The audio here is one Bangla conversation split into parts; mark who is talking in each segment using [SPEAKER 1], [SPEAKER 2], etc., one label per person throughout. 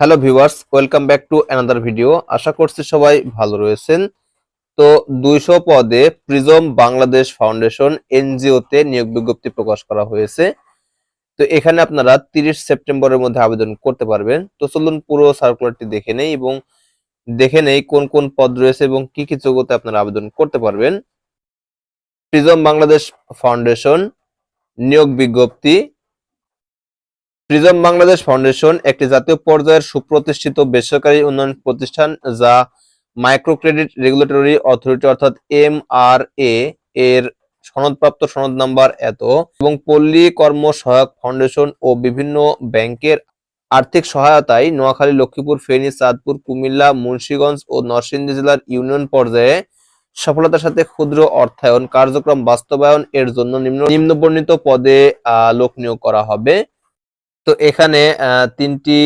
[SPEAKER 1] Hello viewers welcome back to another video আশা করছি সবাই ভালো রয়েছেন। তো দুইশো পদে প্রিজম বাংলাদেশ ফাউন্ডেশন এনজিওতে নিয়োগ বিজ্ঞপ্তি প্রকাশ করা হয়েছে। তো এখানে আপনারা তিরিশ সেপ্টেম্বরের মধ্যে আবেদন করতে পারবেন। তো চলুন পুরো সার্কুলারটি দেখে নেই এবং দেখে নেই কোন কোন পদ রয়েছে এবং কি কি যোগ্যতা আপনারা আবেদন করতে পারবেন। প্রিজম বাংলাদেশ ফাউন্ডেশন নিয়োগ বিজ্ঞপ্তি প্রিজম বাংলাদেশ ফাউন্ডেশন একটি জাতীয় পর্যায়ের সুপ্রতিষ্ঠিত বেসরকারি উন্নয়ন প্রতিষ্ঠান যা মাইক্রো ক্রেডিট রেগুলেটরি অথরিটি অর্থাৎ এম আর এ এর সনদপ্রাপ্ত সনদ নাম্বার এত এবং পল্লী কর্ম সহায়ক ফাউন্ডেশন ও বিভিন্ন ব্যাংকের আর্থিক সহায়তায় নোয়াখালী, লক্ষ্মীপুর, ফেনী, চাঁদপুর, কুমিল্লা, মুন্সিগঞ্জ ও নরসিংদী জেলার ইউনিয়ন পর্যায়ে সফলতার সাথে ক্ষুদ্র অর্থায়ন কার্যক্রম বাস্তবায়ন এর জন্য নিম্ন নিম্নবর্ণিত পদে লোক নিয়োগ করা হবে। তো এখানে তিনটি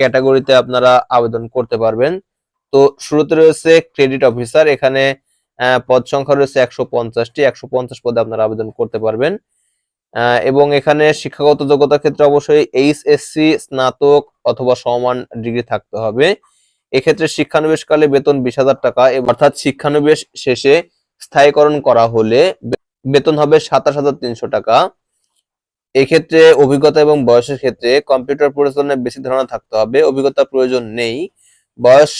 [SPEAKER 1] ক্যাটাগরিতে আপনারা আবেদন করতে পারবেন। তো শুরুতে রয়েছে ক্রেডিট অফিসার, এখানে পদ সংখ্যা রয়েছে একশো পঞ্চাশটি, একশো পঞ্চাশ পদে আপনারা আবেদন করতে পারবেন। এবং এখানে শিক্ষাগত যোগ্যতার ক্ষেত্রে অবশ্যই এইচএসসি, স্নাতক অথবা সমান ডিগ্রি থাকতে হবে। এক্ষেত্রে শিক্ষানবিশকালে বেতন বিশ হাজার টাকা অর্থাৎ শিক্ষানবিশ শেষে স্থায়ীকরণ করা হলে বেতন হবে সাতাশ হাজার তিনশো টাকা। এক্ষেত্রে অভিজ্ঞতা এবং বয়সের ক্ষেত্রে কম্পিউটার পরিচালনায় বেশি ধারণা থাকতে হবে। অভিজ্ঞতার প্রয়োজন নেই। বয়স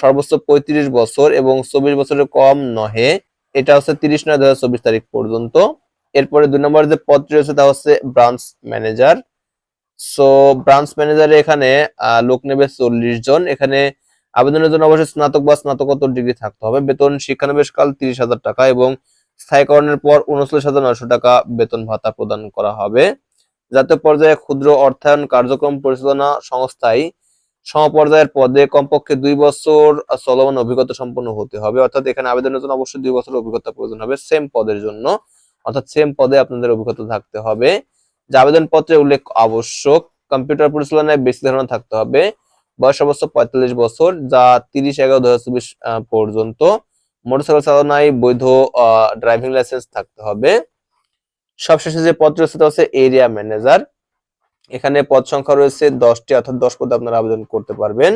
[SPEAKER 1] সর্বোচ্চ পঁয়ত্রিশ বছর এবং চব্বিশ বছরের কম নহে। এটা হচ্ছে তিরিশ নয় দু চব্বিশ তারিখ পর্যন্ত। এরপরে দুই নম্বর যে পদটি রয়েছে তা হচ্ছে ব্রাঞ্চ ম্যানেজার সো ব্রাঞ্চ ম্যানেজারে এখানে লোক নেবে চল্লিশ জন। এখানে আবেদনের জন্য অবশ্যই স্নাতক বা স্নাতকোত্তর ডিগ্রি থাকতে হবে। বেতন শিক্ষানবিশ কাল তিরিশ হাজার টাকা এবং স্থায়ীকরণের পর উনচল্লিশ হাজার নয়শো টাকা বেতন ভাতা প্রদান করা হবে। জাতীয় পর্যায়ে ক্ষুদ্র অর্থায়ন কার্যক্রম পরিচালনা সংস্থায় সমপর্যায়ের পদে কমপক্ষে দুই বছর চলমান অভিজ্ঞতা সম্পন্ন হতে হবে। অর্থাৎ এখানে আবেদনের জন্য অবশ্যই দুই বছর অভিজ্ঞতা প্রয়োজন হবে সেম পদের জন্য। অর্থাৎ সেম পদে আপনাদের অভিজ্ঞতা থাকতে হবে। যে আবেদনপত্রে উল্লেখ আবশ্যক, কম্পিউটার পরিচালনায় বেশি ধারণা থাকতে হবে। বয়স অবশ্য পঁয়তাল্লিশ বছর, যা তিরিশ এগারো দু পর্যন্ত। মোটরসাইকেল চালনায় বৈধ ড্রাইভিং লাইসেন্স থাকতে হবে। সবশেষে যে পদ রয়েছে তা হচ্ছে এরিয়া ম্যানেজার এখানে পদ সংখ্যা রয়েছে দশটি, অর্থাৎ দশ পদে আপনারা আবেদন করতে পারবেন।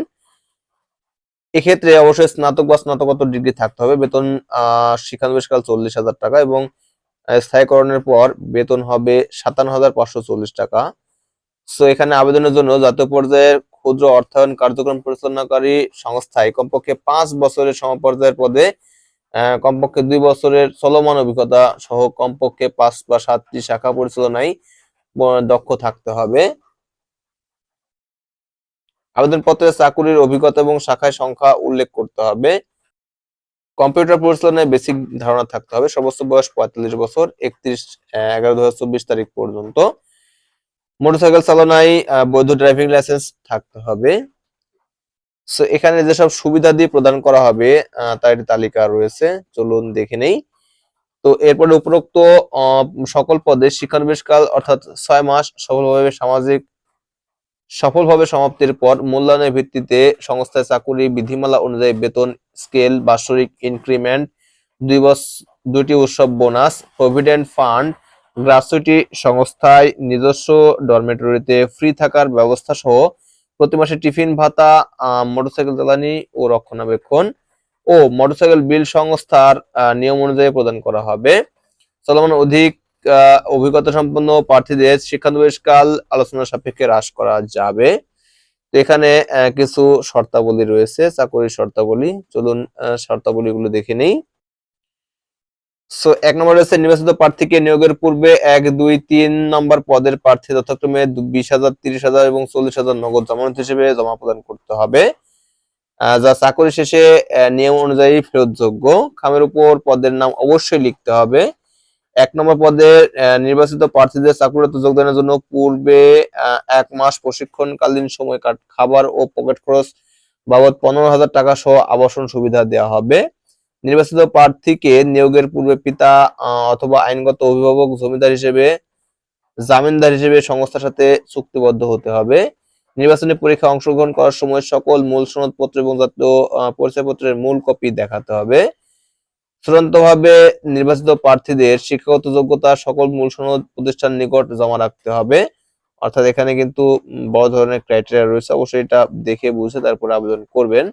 [SPEAKER 1] এক্ষেত্রে অবশ্যই স্নাতক বা স্নাতকোত্তর ডিগ্রি থাকতে হবে। বেতন শিক্ষানবিশকাল চল্লিশ হাজার টাকা এবং স্থায়ীকরণের পর বেতন হবে সাতান্ন হাজার পাঁচশো চল্লিশ টাকা। সো, এখানে আবেদনের জন্য জাতীয় পর্যায়ের ক্ষুদ্র অর্থায়ন কার্যক্রম পরিচালনাকারী সংস্থায় কমপক্ষে পাঁচ বছরের সমপর্যায়ের পদে কমপক্ষে দুই বছরের চলমান অভিজ্ঞতা সহ কমপক্ষে পাঁচ বা সাতটি শাখা পরিচালনায় দক্ষ থাকতে হবে। আবেদনপত্রে চাকুরির অভিজ্ঞতা এবং শাখায় সংখ্যা উল্লেখ করতে হবে। কম্পিউটার পরিচালনায় বেসিক ধারণা থাকতে হবে। সর্বোচ্চ বয়স পঁয়তাল্লিশ বছর, একত্রিশ এগারো দু হাজার তারিখ পর্যন্ত। মোটরসাইকেল চালনায় বৈধ ড্রাইভিং লাইসেন্স থাকতে হবে। সো এখানে যেসব সুবিধা দিয়ে প্রদান করা হবে তার তালিকা রয়েছে। চলুন দেখে নেই। তো, এরপরে উপরোক্ত সকল পদে শিক্ষানবিশকাল অর্থাৎ ছয় মাস সফলভাবে সামাজিক, সফলভাবে সমাপ্তির পর মূল্যায়নের ভিত্তিতে সংস্থায় চাকুরি বিধিমালা অনুযায়ী বেতন, স্কেল, বাৎসরিক ইনক্রিমেন্ট, দুই বছর দুইটি উৎসব বোনাস, প্রভিডেন্ট ফান্ড গ্রাচুইটি সংস্থায় নিজস্ব ডরমেটরিতে ফ্রি থাকার ব্যবস্থা সহ প্রতি মাসে টিফিন, ভাতা মোটরসাইকেল জ্বালানি ও রক্ষণাবেক্ষণ ও মোটরসাইকেল বিল সংস্থার নিয়ম অনুযায়ী প্রদান করা হবে। চলমান অধিক অভিজ্ঞতা সম্পন্ন প্রার্থীদের শিক্ষানবিশকাল আলোচনা সাপেক্ষে হ্রাস করা যাবে। তো এখানে কিছু শর্তাবলী রয়েছে চাকরির শর্তাবলী। চলুন শর্তাবলীগুলো দেখে নেই। সো এক নম্বর রয়েছে নির্বাচিত প্রার্থীকে নিয়োগের পূর্বে এক, দুই, তিন নম্বর পদের প্রার্থী যথাক্রমে বিশ হাজার, তিরিশ হাজার এবং চল্লিশ হাজার নগদ জমানত হিসেবে জমা প্রদান করতে হবে। যা চাকরি শেষে নিয়ম অনুযায়ী ফেরতযোগ্য। খামের উপর পদের নাম অবশ্যই লিখতে হবে। এক নম্বর পদে নির্বাচিত প্রার্থীদের চাকরিতে যোগদানের জন্য পূর্বে এক মাস প্রশিক্ষণকালীন সময় কাট খাবার ও পকেট খরচ বাবদ পনেরো হাজার টাকা সহ আবাসন সুবিধা দেওয়া হবে। নির্বাচিত প্রার্থীকে নিয়োগের পূর্বে পিতা অথবা আইনগত অভিভাবক, জমিদার হিসেবে, জামিনদার হিসেবে সংস্থার সাথে চুক্তিবদ্ধ হতে হবে। নির্বাচনী পরীক্ষায় অংশগ্রহণ করার সময় সকল মূল সনদপত্র এবং জাতীয় পরিচয়পত্রের মূল কপি দেখাতে হবে। চূড়ান্তভাবে নির্বাচিত প্রার্থীদের শিক্ষাগত যোগ্যতা সকল মূল সনদ প্রতিষ্ঠান নিকট জমা রাখতে হবে। অর্থাৎ এখানে কিন্তু বড় ধরনের ক্রাইটেরিয়া রয়েছে। অবশ্যই এটা দেখে বুঝে তারপর আবেদন করবেন।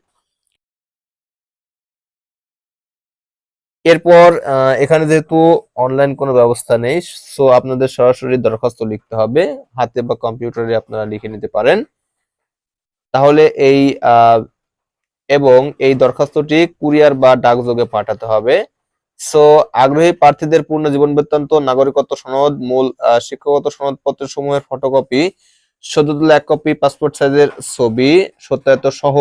[SPEAKER 1] এরপর এখানে যেহেতু অনলাইন কোনো ব্যবস্থা নেই সো আপনাদের সরাসরি দরখাস্ত লিখতে হবে। হাতে বা কম্পিউটারে আপনারা লিখে নিতে পারেন। তাহলে এই এবং এই দরখাস্তটি কুরিয়ার বা ডাকযোগে পাঠাতে হবে। সো আগ্রহী প্রার্থীদের পূর্ণ জীবন বৃত্তান্ত, নাগরিকত্ব সনদ, মূল শিক্ষাগত সনদপত্র সমূহের ফটোকপি সদ্য এক কপি পাসপোর্ট সাইজের ছবি, সত্যায়ত সহ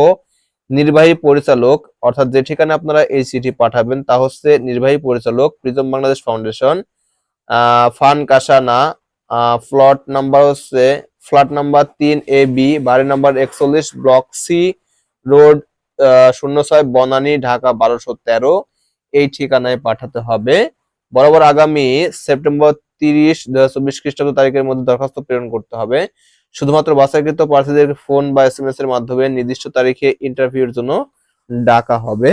[SPEAKER 1] নির্বাহী পরিচালক, অর্থাৎ যে ঠিকানা আপনারা এই চিঠি পাঠাবেন তা হচ্ছে নির্বাহী পরিচালক, প্রিজম বাংলাদেশ ফাউন্ডেশন। ফান কাসানা ফ্লট নাম্বার হচ্ছে, ফ্ল্যাট নাম্বার তিন এ বি, বাড়ি নাম্বার একচল্লিশ, ব্লক সি, রোড শূন্য ছয় বনানী, ঢাকা বারোশো তেরো। এই ঠিকানায় পাঠাতে হবে। বরাবর আগামী সেপ্টেম্বর তিরিশ দুই হাজার চব্বিশ খ্রিস্টাব্দ তারিখের মধ্যে দরখাস্ত প্রেরণ করতে হবে। শুধুমাত্র বাছাইকৃত প্রার্থীদের ফোন বা এস এম এর মাধ্যমে নির্দিষ্ট তারিখে ইন্টারভিউর জন্য ডাকা হবে।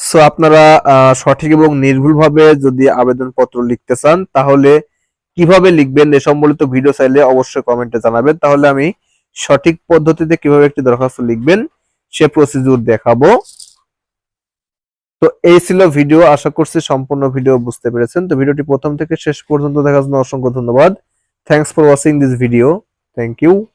[SPEAKER 1] সো আপনারা সঠিক এবং নির্ভুলভাবে যদি আবেদনপত্র লিখতে চান, তাহলে কীভাবে লিখবেন এ সম্বলিত ভিডিও চাইলে অবশ্যই কমেন্টে জানাবেন। তাহলে আমি সঠিক পদ্ধতিতে কীভাবে একটি দরখাস্ত লিখবেন, সে প্রসিডিউর দেখাবো। তো এই ছিল ভিডিও আশা করছি সম্পূর্ণ ভিডিও বুঝতে পেরেছেন। তো ভিডিওটি প্রথম থেকে শেষ পর্যন্ত দেখার জন্য অসংখ্য ধন্যবাদ। Thanks for watching this video Thank you.